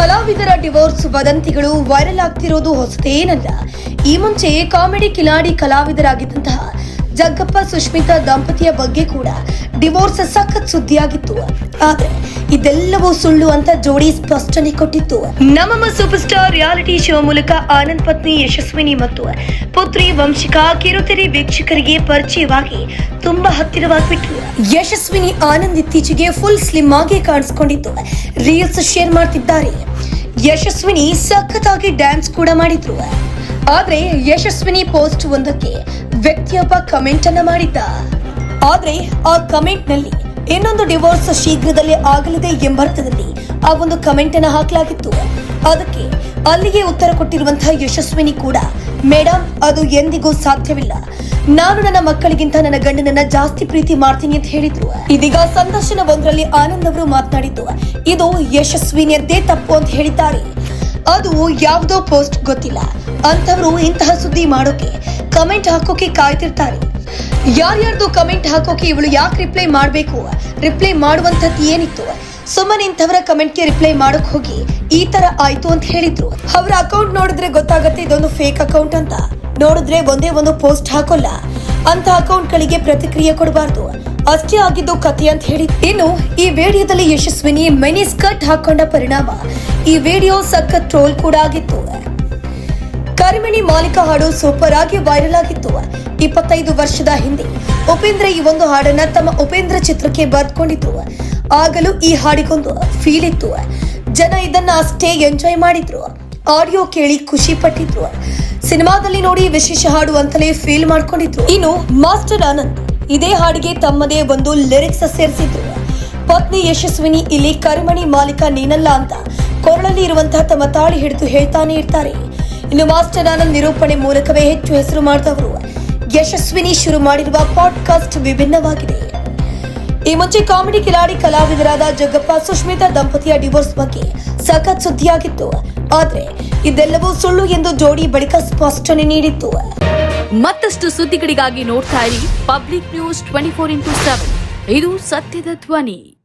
ಕಲಾವಿದರ ಡಿವೋರ್ಸ್ ವದಂತಿಗಳು ವೈರಲ್ ಆಗ್ತಿರೋದು ಹೊಸದೇನಲ್ಲ ಈ ಮುಂಚೆ ಕಾಮಿಡಿ ಕಿಲಾಡಿ ಕಲಾವಿದರಾಗಿದ್ದಂತಹ ಜಗ್ಗಪ್ಪ ಸುಷ್ಮಿತಾ ದಂಪತಿಯ ಬಗ್ಗೆ ಕೂಡ ಡಿವೋರ್ಸ್ ಸಖತ್ ಸುದ್ದಿಯಾಗಿತ್ತು. ಆದ್ರೆ ಇದೆಲ್ಲವೂ ಸುಳ್ಳು ಅಂತ ಜೋಡಿ ಸ್ಪಷ್ಟನೆ ಕೊಟ್ಟಿತ್ತು. ನಮ್ಮಮ್ಮ ಸೂಪರ್ ಸ್ಟಾರ್ ರಿಯಾಲಿಟಿ ಶೋ ಮೂಲಕ ಆನಂದ್ ಪತ್ನಿ ಯಶಸ್ವಿನಿ ಮತ್ತು ಪುತ್ರಿ ವಂಶಿಕಾ ಕಿರುತೆರೆ ವೀಕ್ಷಕರಿಗೆ ಪರಿಚಯವಾಗಿ ತುಂಬಾ ಹತ್ತಿರವಾಗಿಬಿಟ್ರು. ಯಶಸ್ವಿನಿ ಆನಂದ್ ಇತ್ತೀಚೆಗೆ ಫುಲ್ ಸ್ಲಿಮ್ ಆಗಿ ಕಾಣಿಸ್ಕೊಂಡಿದ್ದು. ರೀಲ್ಸ್ ಶೇರ್ ಮಾಡ್ತಿದ್ದಾರೆ. ಯಶಸ್ವಿನಿ ಸಖತ್ತಾಗಿ ಡ್ಯಾನ್ಸ್ ಕೂಡ ಮಾಡಿದ್ರು. ಆದ್ರೆ ಯಶಸ್ವಿನಿ ಪೋಸ್ಟ್ ಒಂದಕ್ಕೆ ವ್ಯಕ್ತಿಯೊಬ್ಬ ಕಮೆಂಟ್ ಅನ್ನ ಮಾಡಿದ್ದ. ಆದ್ರೆ ಆ ಕಮೆಂಟ್ನಲ್ಲಿ ಇನ್ನೊಂದು ಡಿವೋರ್ಸ್ ಶೀಘ್ರದಲ್ಲೇ ಆಗಲಿದೆ ಎಂಬರ್ಥದಲ್ಲಿ ಆ ಒಂದು ಕಮೆಂಟ್ ಅನ್ನ ಹಾಕಲಾಗಿತ್ತು. ಅದಕ್ಕೆ ಅಲ್ಲಿಗೆ ಉತ್ತರ ಕೊಟ್ಟಿರುವಂತಹ ಯಶಸ್ವಿನಿ ಕೂಡ ಮೇಡಮ್ ಅದು ಎಂದಿಗೂ ಸಾಧ್ಯವಿಲ್ಲ. ನಾನು ನನ್ನ ಮಕ್ಕಳಿಗಿಂತ ನನ್ನ ಗಂಡನನ್ನ ಜಾಸ್ತಿ ಪ್ರೀತಿ ಮಾಡ್ತೀನಿ ಅಂತ ಹೇಳಿದ್ರು. ಇದೀಗ ಸಂದರ್ಶನ ಒಂದರಲ್ಲಿ ಆನಂದ್ ಅವರು ಮಾತನಾಡಿದ್ದು, ಇದು ಯಶಸ್ವಿನಿಯದ್ದೇ ತಪ್ಪು ಅಂತ ಹೇಳಿದ್ದಾರೆ. ಅದು ಯಾವುದೋ ಪೋಸ್ಟ್ ಗೊತ್ತಿಲ್ಲ. ಅಂತವರು ಇಂತಹ ಸುದ್ದಿ ಮಾಡೋಕೆ, ಕಮೆಂಟ್ ಹಾಕೋಕೆ ಕಾಯ್ತಿರ್ತಾರೆ. ಯಾರ್ಯಾರ್ದು ಕಮೆಂಟ್ ಹಾಕೋಕೆ ಇವಳು ಯಾಕೆ ರಿಪ್ಲೈ ಮಾಡಬೇಕು? ರಿಪ್ಲೈ ಮಾಡುವಂಥದ್ದು ಏನಿತ್ತು? ಸುಮ್ಮನೆ ಇಂಥವರ ಕಮೆಂಟ್ಗೆ ರಿಪ್ಲೈ ಮಾಡಕ್ ಹೋಗಿ ಈ ತರ ಆಯ್ತು ಅಂತ ಹೇಳಿದ್ರು. ಅವರ ಅಕೌಂಟ್ ನೋಡಿದ್ರೆ ಗೊತ್ತಾಗತ್ತೆ ಇದೊಂದು ಫೇಕ್ ಅಕೌಂಟ್ ಅಂತ. ನೋಡಿದ್ರೆ ಒಂದೇ ಒಂದು ಪೋಸ್ಟ್ ಹಾಕೋಲ್ಲ. ಅಂತ ಅಕೌಂಟ್ಗಳಿಗೆ ಪ್ರತಿಕ್ರಿಯೆ ಕೊಡಬಾರ್ದು. ಅಷ್ಟೇ ಆಗಿದ್ದು ಕಥೆ ಅಂತ ಹೇಳಿ ಇನ್ನು ಈ ವಿಡಿಯೋದಲ್ಲಿ ಯಶಸ್ವಿನಿ ಮಿನಿ ಸ್ಕರ್ಟ್ ಹಾಕೊಂಡ ಪರಿಣಾಮ. ಈ ವಿಡಿಯೋ ಸಖತ್ ಟ್ರೋಲ್ ಕೂಡ ಆಗಿತ್ತು. ಕರಿಮಣಿ ಮಾಲೀಕ ಹಾಡು ಸೂಪರ್ ಆಗಿ ವೈರಲ್ ಆಗಿತ್ತು. ಇಪ್ಪತ್ತೈದು ವರ್ಷದ ಹಿಂದೆ ಉಪೇಂದ್ರ ಈ ಒಂದು ಹಾಡನ್ನ ತಮ್ಮ ಉಪೇಂದ್ರ ಚಿತ್ರಕ್ಕೆ ಬರ್ಕೊಂಡಿದ್ರು ಆಗಲೂ ಈ ಹಾಡಿಗೊಂದು ಫೀಲ್ ಇತ್ತು. ಜನ ಇದನ್ನ ಅಷ್ಟೇ ಎಂಜಾಯ್ ಮಾಡಿದ್ರು. ಆಡಿಯೋ ಕೇಳಿ ಖುಷಿ ಪಟ್ಟಿದ್ರು. ಸಿನಿಮಾದಲ್ಲಿ ನೋಡಿ ವಿಶೇಷ ಹಾಡು ಅಂತಲೇ ಫೀಲ್ ಮಾಡ್ಕೊಂಡಿದ್ರು. ಇನ್ನು ಮಾಸ್ಟರ್ ಆನಂದ್ ಇದೇ ಹಾಡಿಗೆ ತಮ್ಮದೇ ಒಂದು ಲಿರಿಕ್ಸ್ ಸೇರಿಸಿದ್ರು. ಪತ್ನಿ ಯಶಸ್ವಿನಿ, ಇಲ್ಲಿ ಕರಿಮಣಿ ಮಾಲೀಕ ನೀನಲ್ಲ ಅಂತ ಕೊರಳಲ್ಲಿ ಇರುವಂತಹ ತಮ್ಮ ತಾಳಿ ಹಿಡಿದು ಹೇಳ್ತಾನೆ ಇರ್ತಾರೆ. ಇನ್ನು ಮಾಸ್ಟರ್ ಆನಂದ್ ನಿರೂಪಣೆ ಮೂಲಕವೇ ಹೆಚ್ಚು ಹೆಸರು ಮಾಡಿದವರು. ಯಶಸ್ವಿನಿ ಶುರು ಮಾಡಿರುವ ಪಾಡ್ಕಾಸ್ಟ್ ವಿಭಿನ್ನವಾಗಿದೆ. ಈ ಮುಂಚೆ ಕಾಮಿಡಿ ಕಿಲಾಡಿ ಕಲಾವಿದರಾದ ಜಗ್ಗಪ್ಪ ಸುಷ್ಮಿತಾ ದಂಪತಿಯ ಡಿವೋರ್ಸ್ ಬಗ್ಗೆ ಸಖತ್ ಸುದ್ದಿಯಾಗಿತ್ತು. ಆದ್ರೆ ಇದೆಲ್ಲವೂ ಸುಳ್ಳು ಎಂದು ಜೋಡಿ ಬಳಿಕ ಸ್ಪಷ್ಟನೆ ನೀಡಿತ್ತು. ಮತ್ತಷ್ಟು ಸುದ್ದಿಗಳಿಗಾಗಿ ನೋಡ್ತಾ ಇರಿ public news twenty four into seven. ಇದು ಸತ್ಯದ ಧ್ವನಿ.